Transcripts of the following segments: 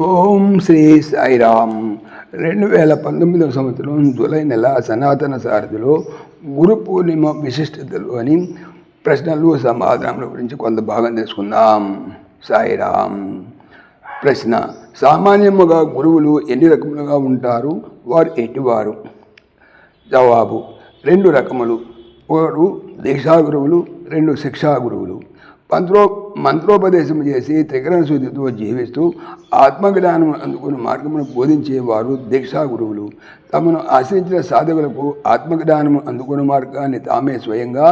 ఓం శ్రీ సాయిరామ్. రెండు వేల పంతొమ్మిదవ సంవత్సరం జూలై నెల సనాతన సారథిలో గురు పూర్ణిమ విశిష్టతలు అని ప్రశ్నలు సమాధానాల గురించి కొంత భాగం తెలుసుకుందాం. సాయిరామ్. ప్రశ్న సామాన్యముగా గురువులు ఎన్ని రకములుగా ఉంటారు? వారు ఎటువారు? జవాబు రెండు రకములు. ఒకరు దీక్షా గురువులు రెండు శిక్షా గురువులు మంత్రో మంత్రోపదేశం చేసి త్రికరణ శుద్ధితో జీవిస్తూ ఆత్మజ్ఞానం అందుకుని మార్గమును బోధించేవారు దీక్షా గురువులు. తమను ఆశ్రయించిన సాధకులకు ఆత్మజ్ఞానం అందుకున్న మార్గాన్ని తామే స్వయంగా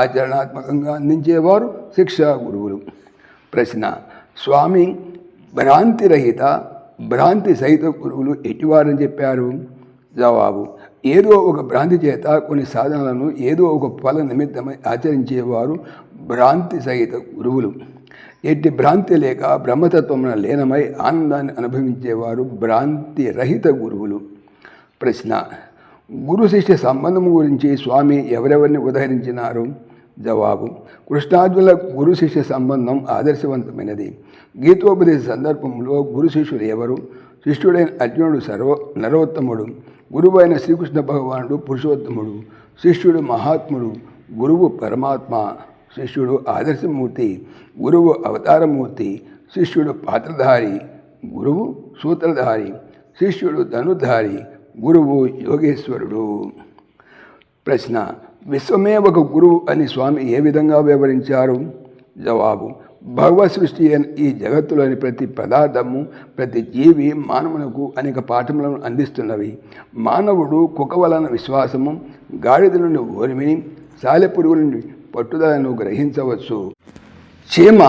ఆచరణాత్మకంగా అందించేవారు శిక్షా గురువులు. ప్రశ్న స్వామి భ్రాంతి రహిత భ్రాంతి సహిత గురువులు ఎట్టివారని చెప్పారు? జవాబు ఏదో ఒక భ్రాంతి చేత కొన్ని సాధనలను ఏదో ఒక ఫల నిమిత్తమై ఆచరించేవారు భ్రాంతి సహిత గురువులు. ఎట్టి భ్రాంతి లేక బ్రహ్మతత్వమున లీనమై ఆనందాన్ని అనుభవించేవారు భ్రాంతి రహిత గురువులు. ప్రశ్న గురు శిష్య సంబంధం గురించి స్వామి ఎవరెవరిని ఉదహరించినారు? జవాబు కృష్ణార్జుల గురు శిష్య సంబంధం ఆదర్శవంతమైనది. గీతోపదేశ సందర్భంలో గురు శిష్యుడు ఎవరు? శిష్యుడైన అర్జునుడు సర్వ నరోత్తముడు. గురువు అయిన శ్రీకృష్ణ భగవానుడు పురుషోత్తముడు. శిష్యుడు మహాత్ముడు. గురువు పరమాత్మ. శిష్యుడు ఆదర్శమూర్తి గురువు అవతారమూర్తి శిష్యుడు పాత్రధారి గురువు సూత్రధారి శిష్యుడు ధనుధారి గురువు యోగేశ్వరుడు. ప్రశ్న విశ్వమే ఒక గురువు అని స్వామి ఏ విధంగా వివరించారు? జవాబు భగవత్ సృష్టి ఈ జగత్తులోని ప్రతి పదార్థము ప్రతి జీవి మానవునకు అనేక పాఠములను అందిస్తున్నవి. మానవుడు కుక్క వలన విశ్వాసము గాడిద నుండి ఓర్మిని సాలెపురుగు నుండి పట్టుదలను గ్రహించవచ్చు. చీమ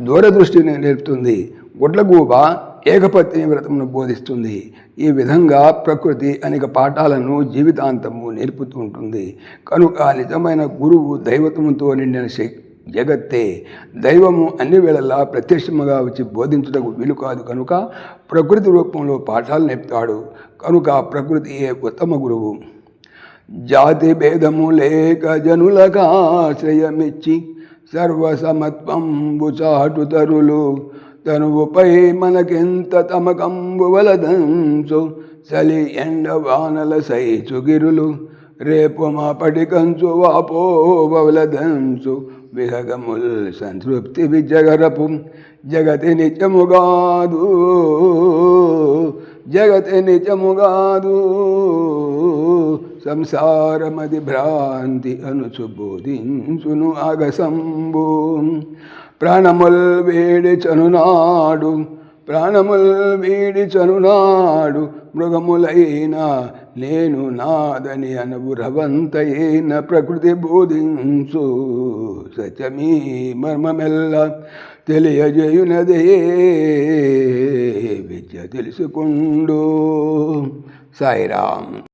దూరదృష్టిని నేర్పుతుంది. గుడ్లగూబ ఏకపత్ని వ్రతమును బోధిస్తుంది. ఈ విధంగా ప్రకృతి అనేక పాఠాలను జీవితాంతము నేర్పుతూ ఉంటుంది. కనుక నిజమైన గురువు దైవత్వంతో నిండిన శక్తి జగత్తే దైవము అన్ని వేళలా ప్రత్యక్షముగా వచ్చి బోధించుటకు వీలు కాదు కనుక ప్రకృతి రూపంలో పాఠాలు నేర్పుతాడు. కనుక ప్రకృతియే ఉత్తమ గురువు. జాతి భేదము లేక జనులకాశ్రయమిచ్చి సర్వసమత్వంబు చాటుతరులు. తనువుపై మనకెంత తమకంబు వలదంచు చలి ఎండ వానల సైచుగిరులు రేపు మా పటికంచు వాపోవలదంచు విహగముల్ సంతృప్తి విజగరపు. జగతి నిత్యముగాదు జగతి నిత్యముగాదు సంసారమది భ్రాంతి అనుచు బోధించును అగసంబు. ప్రాణముల్ వేడి చనునాడు ప్రాణముల్ వీడి చనునాడు మృగములైన నేను నాదని అనురవంతైన ప్రకృతి బోధించు. సత్యమీ మర్మమెల్ల తెలియజేయునదే విద్య తెలుసుకుండు. సాయిరామ్.